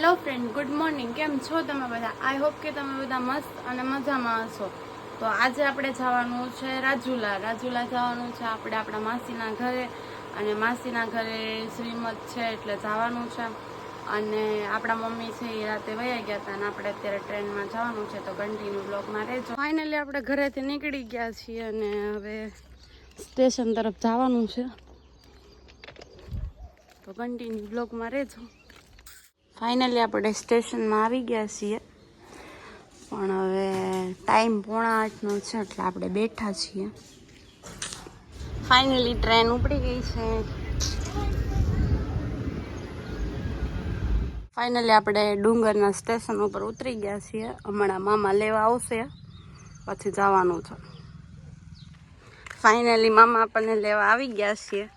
Hello friend, good morning. કેમ છો તમે બધા? આઈ હોપ કે તમે બધા મસ્ત અને મજામાં હશો. તો આજે આપણે જવાનું છે રાજુલા. રાજુલા જવાનું છે આપણે આપણા માસીના ઘરે અને માસીના ઘરે શ્રીમદ છે એટલે જવાનું છે. અને આપણા મમ્મી છે એ રાતે વયા ગયા હતા અને આપણે અત્યારે ટ્રેનમાં જવાનું છે. તો કન્ટિન્યુ બ્લોગમાં રહેજો. ફાઇનલી આપણે ઘરેથી નીકળી ગયા છીએ અને હવે સ્ટેશન તરફ જવાનું છે. તો કન્ટિન્યુ બ્લોગમાં રહેજો. ફાઇનલી આપણે સ્ટેશનમાં આવી ગયા છીએ. પણ હવે ટાઈમ પોણા આઠનો છે એટલે આપણે બેઠા છીએ. ફાઇનલી ટ્રેન ઉપડી ગઈ છે. ફાઇનલી આપણે ડુંગરના સ્ટેશન ઉપર ઉતરી ગયા છીએ. હમણાં મામા લેવા આવશે. પછી જવાનું છે. ફાઇનલી મામા આપણને લેવા આવી ગયા છીએ.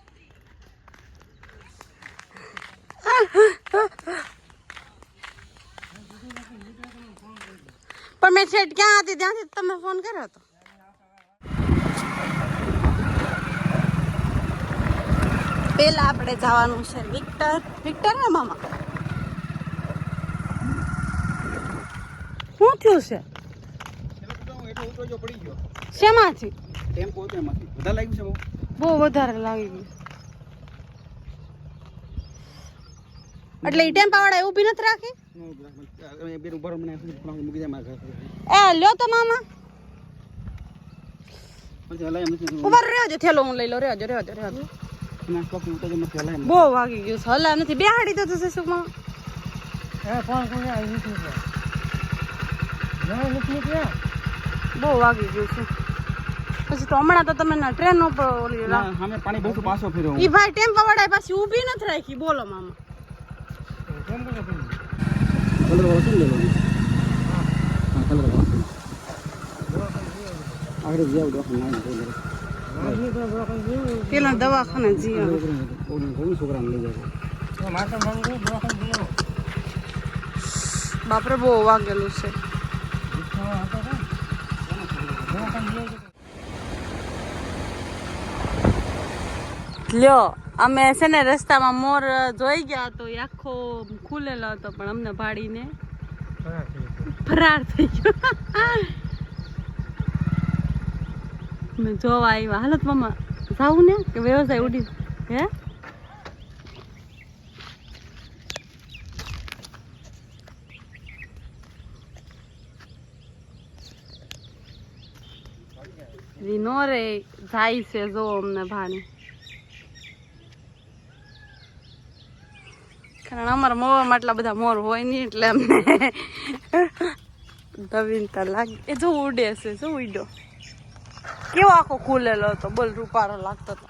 પણ મેં છેટ ક્યાં હતી? ત્યાંથી તમે ફોન કર્યો હતો. પેલા આપણે જવાનું છે વિક્ટર. વિક્ટર ને મામા? શું થયું છે? શેમાંથી? બહુ વધારે લાગી ગયું. એટલે ઈ ટેમ્પાવાળા એ ઊભી નથી રાખી? એ લ્યો તો મામા. ઉભર રહ્યો છે થેલો હું લઈ લો રહ્યો રહ્યો રહ્યો બહુ વાગી ગયું છે હલા નથી. બે હાડી તો થશે શું માં બહુ વાગી ગયું છે. પછી તો હમણાં તો તમે ટ્રેન ઉપર ઓલી રા- ઈ ભાઈ ટેમ્પા વાળા પાછી ઊભી નથી રાખી. બોલો મામા. કલર વસંદ લેવો હા કલર વસંદ આગળ જાવ દવાખાને ના પેલા દવાખાને જીવ છોકરાને લઈ જાય બાપરે બહુ વાગેલું છે. લ્યો અમે છે ને રસ્તામાં મોર જોઈ ગયા તો એ આખો ખુલેલો હતો પણ અમને ભાડીને ફરાર થઈ ગયો. મેં જોવા આવ્યા. હાલત મામા જાવું ને? કે વ્યવસાય ઉડી હે? રીનો રે જાય છે જો અમને ભાણી કારણ અમારા મોવામાં એટલા બધા મોર હોય નહીં એટલે અમને નવીનતા લાગે. એ જો ઉડે છે જો ઉડ્યો. કેવો આખો ખુલેલો હતો બોલ રૂપારો લાગતો હતો.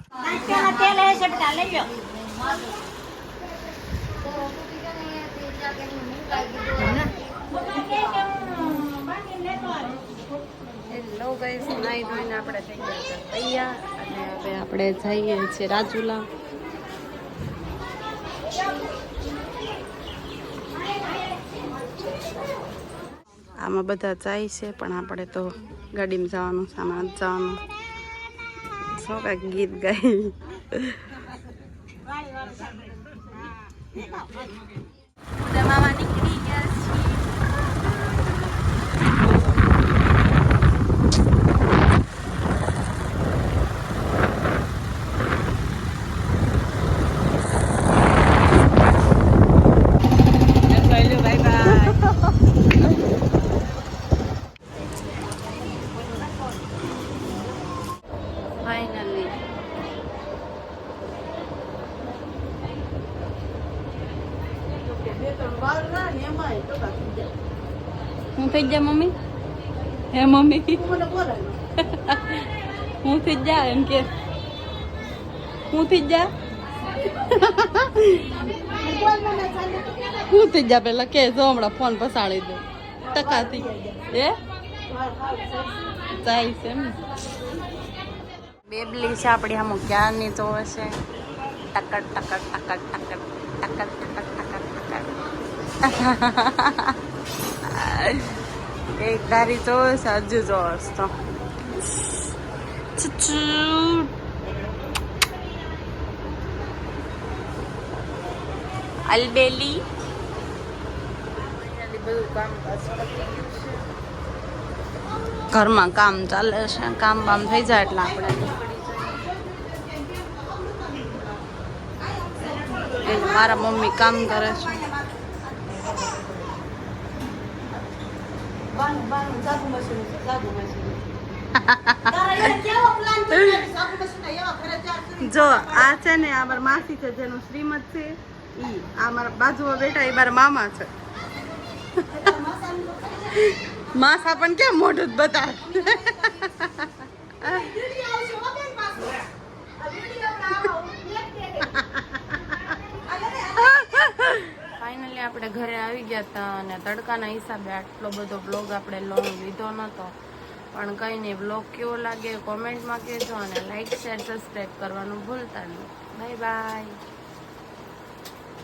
હેલો ગાઈસ નાઈ ધોઈને આપણે થઈ ગયા તૈયાર અને હવે આપણે જઈએ છીએ રાજુલા આમાં બધા જાય છે, પણ આપણે તો ગાડીમાં જવાનું, સામાન જવાનું. શું કાંઈક ગીત ગાઈ મામા નીકળી ગયા છીએ બાય બાય ફાઇનલી હું થઈ જા મમ્મી? હે મમ્મી? હું થઈ જા એમ કે. હું થઈ જા? હું થઈ જા પેલા કે, જો હમણાં ફોન પસાડી દે. ટકાથી. જાય છે એમ. બેબલી છે આપણી આમ ક્યારની તો હશે? ટકર ટકર ટકર ટકર ટકર ટકર ટકર ટકર એક ધારી તો હજુ જો તો અલબેલી. બધું કામ ઘરમાં કામ ચાલે છે, કામ બામ થઈ જાય એટલે આપણે એ મારા મમ્મી કામ કરે છે. જો આ છે ને આ મારા માસી છે જેનું શ્રીમદ છે. ઈ આ મારા બાજુમાં બેઠા એ મારા મામા છે. માસા પણ કેમ મોઢું જ બતાવે ફાઇનલી આપણે ઘરે આવી ગયા હતા અને તડકાના હિસાબે આટલો બધો બ્લોગ આપણે લોંગ લીધો નહોતો. પણ કંઈ નહીં બ્લોગ કેવો લાગે કોમેન્ટમાં કહેજો અને લાઇક શેર સબસ્ક્રાઈબ કરવાનું ભૂલતા નહીં. Bye bye